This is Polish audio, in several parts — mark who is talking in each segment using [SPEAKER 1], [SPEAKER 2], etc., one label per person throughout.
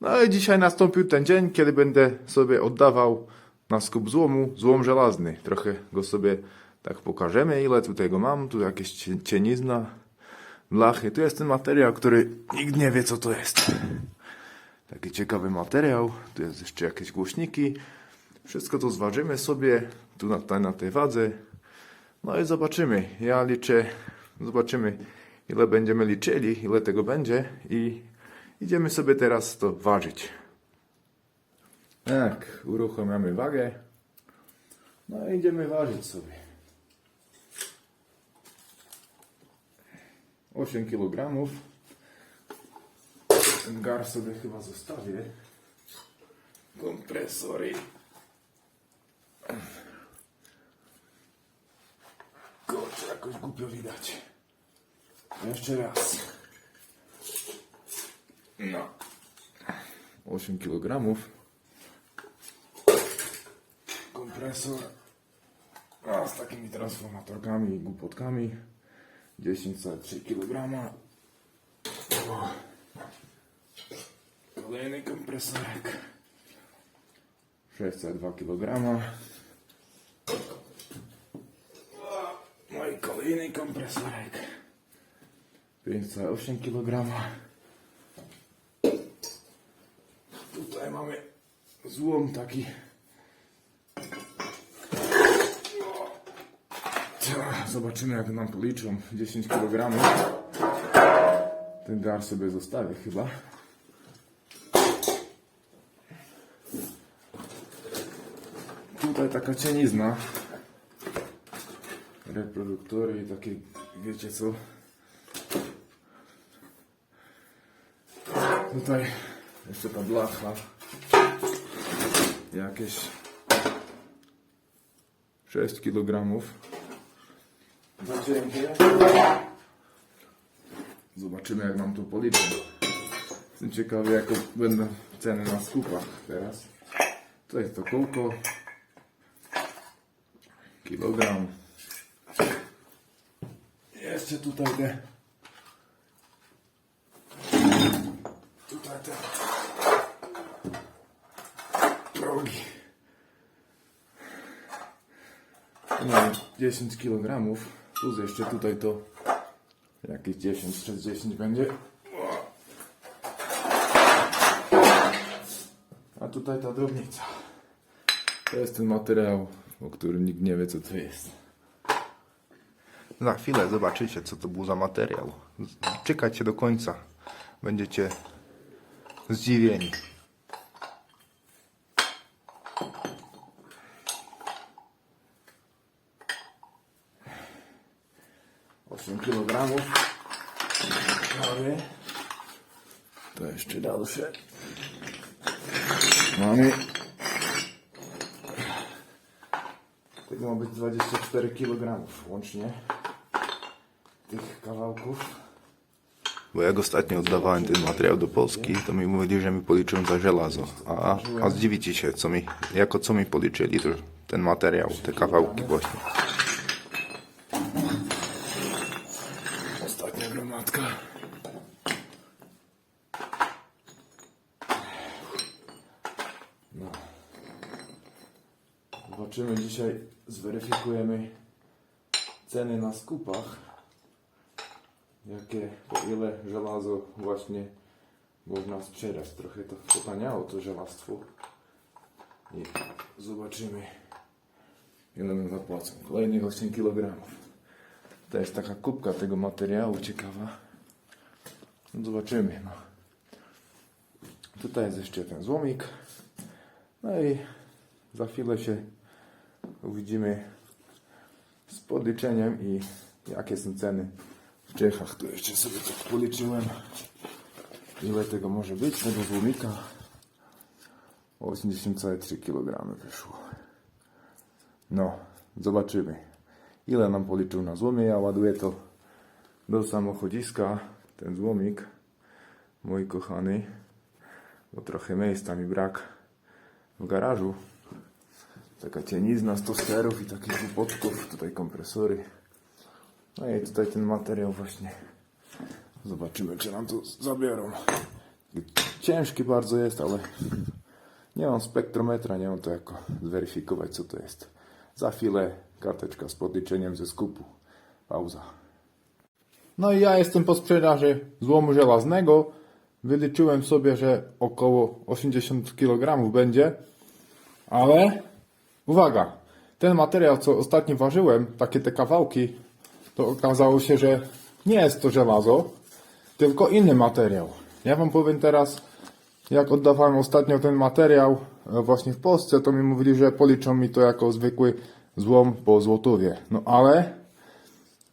[SPEAKER 1] No i dzisiaj nastąpił ten dzień, kiedy będę sobie oddawał na skup złomu złom żelazny. Trochę go sobie tak pokażemy, ile tutaj go mam. Tu jakieś cie- cienizna, blachy. Tu jest ten materiał, który nikt nie wie, co to jest. Taki ciekawy materiał. Tu jest jeszcze jakieś głośniki. Wszystko to zważymy sobie tu na, na tej wadze. No i zobaczymy. Ja liczę, zobaczymy ile będziemy liczyli, ile tego będzie i idziemy sobie teraz to ważyć. Tak, uruchamiamy wagę. No i idziemy ważyć sobie. 8 kg. Ten gar sobie chyba zostawię. Kompresory. Kurczę, jakoś głupio widać. Jeszcze raz. No. 8 kg. Kompresor. A, z takimi transformatorkami i głupotkami. 10,3 kg. O. Kolejny kompresorek. 6,2 kg. No i kolejny kompresorek. 5,8 kg. Mamy złom taki. Ta, Zobaczymy jak nam policzą 10 kg. Ten gar sobie zostawię chyba. Tutaj taka cienizna. Reproduktory i takie, wiecie co. Tutaj jeszcze ta blacha. Jakieś 6 kg. Zobaczymy jak nam to policzą. Jestem ciekawy jakie będą ceny na skupach teraz. To jest to kółko. Kilogram. Jeszcze tutaj te. Tutaj te. Progi. No, 10 kg. Plus jeszcze tutaj to jakieś 10 przez 10 będzie. A tutaj ta drobnica. To jest ten materiał, o którym nikt nie wie co to jest. Za chwilę zobaczycie co to był za materiał. Czekajcie do końca. Będziecie zdziwieni. Kilogramów. Prawie. To jeszcze dalsze. Mamy. Tego ma być 24 kg łącznie. Tych kawałków. Bo jak ostatnio oddawałem ten materiał do Polski, to mi mówili, że mi policzą za żelazo. A, a zdziwicie się, co mi, jako co mi policzyli to ten materiał, te kawałki właśnie. Zobaczymy dzisiaj, zweryfikujemy ceny na skupach. Jakie, po ile żelazo właśnie można sprzedać. Trochę to potaniało to żelastwo. I zobaczymy ile nam zapłacą. Kolejnych 8 kg. To jest taka kubka tego materiału ciekawa. No zobaczymy. No. Tutaj jest jeszcze ten złomik. No i za chwilę się uwidzimy z podliczeniem i jakie są ceny w Czechach. Tu jeszcze sobie tak policzyłem. Ile tego może być, tego złomika. 80,3 kg wyszło. No, zobaczymy. Ile nam policzył na złomie. Ja ładuję to do samochodziska, ten złomik, mój kochany, bo trochę miejsca mi brak w garażu. Taka cienizna z tosterów i takich głupotków, tutaj kompresory. No i tutaj ten materiał właśnie. Zobaczymy, czy nam to zabiorą. ciężki bardzo jest, ale nie mam spektrometra, nie mam to jako zweryfikować co to jest. Za chwilę karteczka z podliczeniem ze skupu. Pauza. No i ja jestem po sprzedaży złomu żelaznego. Wyliczyłem sobie, że około 80 kg będzie, ale uwaga, ten materiał, co ostatnio ważyłem, takie te kawałki, to okazało się, że nie jest to żelazo, tylko inny materiał. Ja wam powiem teraz, jak oddawałem ostatnio ten materiał e, właśnie w Polsce, to mi mówili, że policzą mi to jako zwykły złom po złotówie. No ale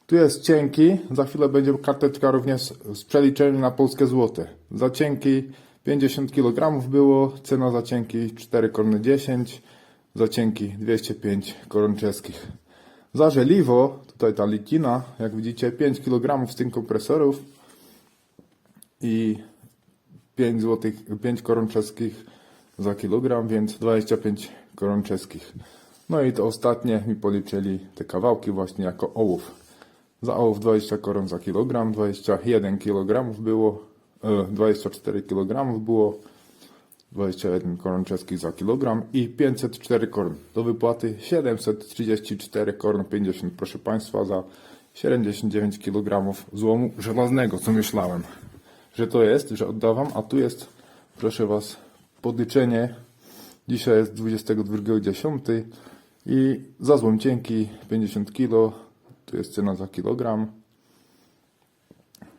[SPEAKER 1] tu jest cienki, za chwilę będzie karteczka również z przeliczeniem na polskie złote. Za cienki 50 kg było, cena za cienki 4 korony 10, za cienki 205 koron czeskich. Za żeliwo, tutaj ta litina, jak widzicie 5 kg z tych kompresorów i 5 złotych, 5 koron czeskich za kilogram, więc 25 koron czeskich. No i to ostatnie mi policzyli te kawałki właśnie jako ołów. Za ołów 20 koron za kilogram, 21 kg było, e, 24 kg było, 21 koron czeskich za kilogram i 504 koron. Do wypłaty 734 koron 50, proszę Państwa, za 79 kg złomu żelaznego, co myślałem, że to jest, że oddawam, a tu jest, proszę Was, podliczenie. Dzisiaj jest 22.10 i za złom cienki 50 kg, tu jest cena za kilogram,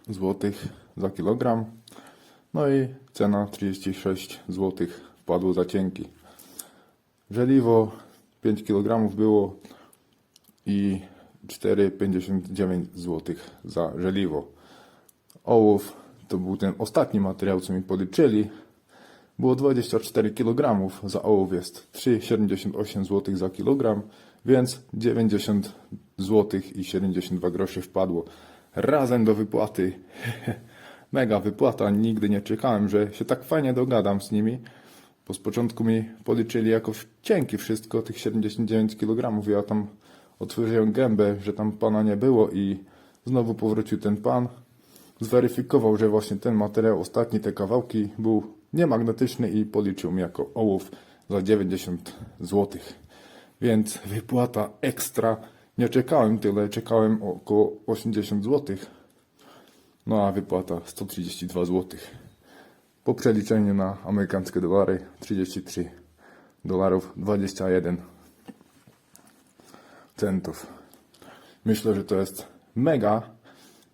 [SPEAKER 1] złotych za kilogram. No i cena 36 zł wpadło za cienki. Żeliwo 5 kg było i 4,59 zł za żeliwo. Ołów to był ten ostatni materiał, co mi policzyli. Było 24 kg, za ołów jest 3,78 zł za kilogram, więc 90 zł i 72 groszy wpadło razem do wypłaty. Mega wypłata, nigdy nie czekałem, że się tak fajnie dogadam z nimi, bo z początku mi policzyli jako cienki wszystko, tych 79 kg. Ja tam otworzyłem gębę, że tam pana nie było i znowu powrócił ten pan. Zweryfikował, że właśnie ten materiał, ostatni te kawałki był niemagnetyczny i policzył mi jako ołów za 90 zł. Więc wypłata ekstra. Nie czekałem tyle, czekałem około 80 zł. No a wypłata 132 zł. Po przeliczeniu na amerykańskie dolary 33 dolarów 21 centów. Myślę, że to jest mega.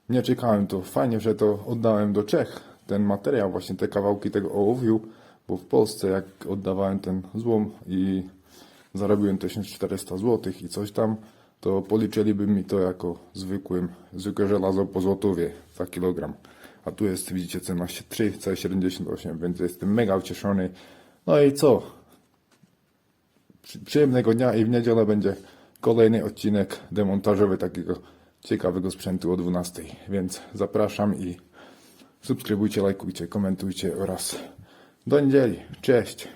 [SPEAKER 1] Nie czekałem to. Fajnie, że to oddałem do Czech. Ten materiał, właśnie te kawałki tego ołowiu, bo w Polsce jak oddawałem ten złom i zarobiłem 1400 zł i coś tam, to policzyliby mi to jako zwykłym, zwykłe żelazo po złotówie za kilogram. A tu jest, widzicie, cena 3,78, więc jestem mega ucieszony. No i co? Przy- Przyjemnego dnia i w niedzielę będzie kolejny odcinek demontażowy takiego ciekawego sprzętu o 12. Więc zapraszam i subskrybujcie, lajkujcie, komentujcie oraz do niedzieli. Cześć!